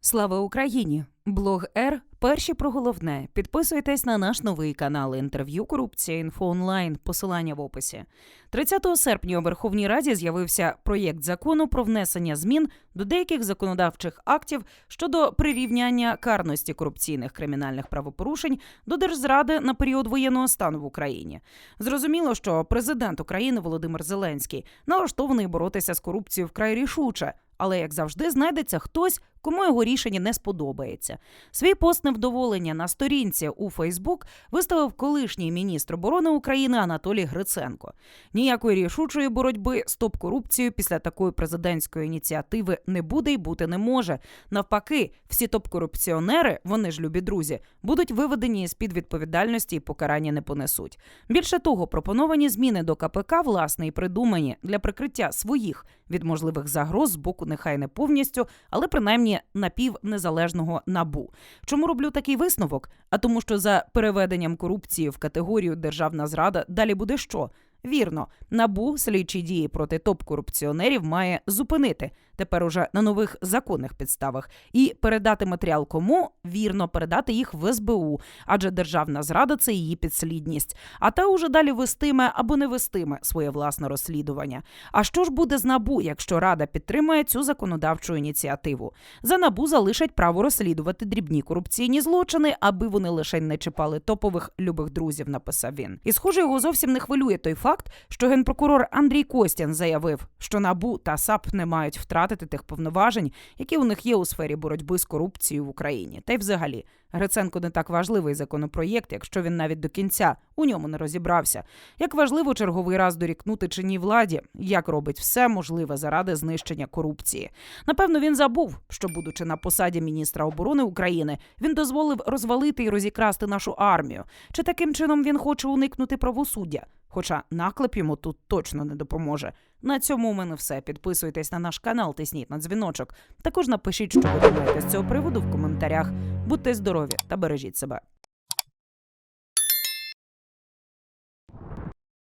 Слава Україні! Блог Р. Перші про головне. Підписуйтесь на наш новий канал інтерв'ю Корупція інфо онлайн. Посилання в описі. 30 серпня у Верховній Раді з'явився проєкт закону про внесення змін до деяких законодавчих актів щодо прирівняння карності корупційних кримінальних правопорушень до держзради на період воєнного стану в Україні. Зрозуміло, що президент України Володимир Зеленський налаштований боротися з корупцією вкрай рішуче. Але як завжди знайдеться хтось, кому його рішення не сподобається. Свій пост невдоволення на сторінці у Фейсбук виставив колишній міністр оборони України Анатолій Гриценко. Ніякої рішучої боротьби з топ-корупцією після такої президентської ініціативи не буде і бути не може. Навпаки, всі топ-корупціонери, вони ж любі друзі, будуть виведені з під відповідальності і покарання не понесуть. Більше того, пропоновані зміни до КПК власне і придумані для прикриття своїх від можливих загроз з боку нехай не повністю, але принаймні напівнезалежного набу. Чому роблю такий висновок? А тому, що за переведенням корупції в категорію державна зрада далі буде що? Вірно, набу слідчі дії проти топ-корупціонерів має зупинити тепер уже на нових законних підставах і передати матеріал кому вірно передати їх в СБУ, адже державна зрада це її підслідність. А та уже далі вестиме або не вестиме своє власне розслідування. А що ж буде з набу, якщо рада підтримує цю законодавчу ініціативу? За набу залишать право розслідувати дрібні корупційні злочини, аби вони лише не чіпали топових любих друзів. Написав він. І схоже, його зовсім не хвилює той факт, що генпрокурор Андрій Костян заявив, що набу та САП не мають втратити тих повноважень, які у них є у сфері боротьби з корупцією в Україні. Та й взагалі Гриценко не так важливий законопроєкт, якщо він навіть до кінця у ньому не розібрався. Як важливо черговий раз дорікнути чинній владі, як робить все можливе заради знищення корупції. Напевно, він забув, що, будучи на посаді міністра оборони України, він дозволив розвалити і розікрасти нашу армію. Чи таким чином він хоче уникнути правосуддя? Хоча наклеп йому тут точно не допоможе. На цьому у мене все. Підписуйтесь на наш канал, тисніть на дзвіночок. Також напишіть, що ви думаєте з цього приводу в коментарях. Будьте здорові та бережіть себе.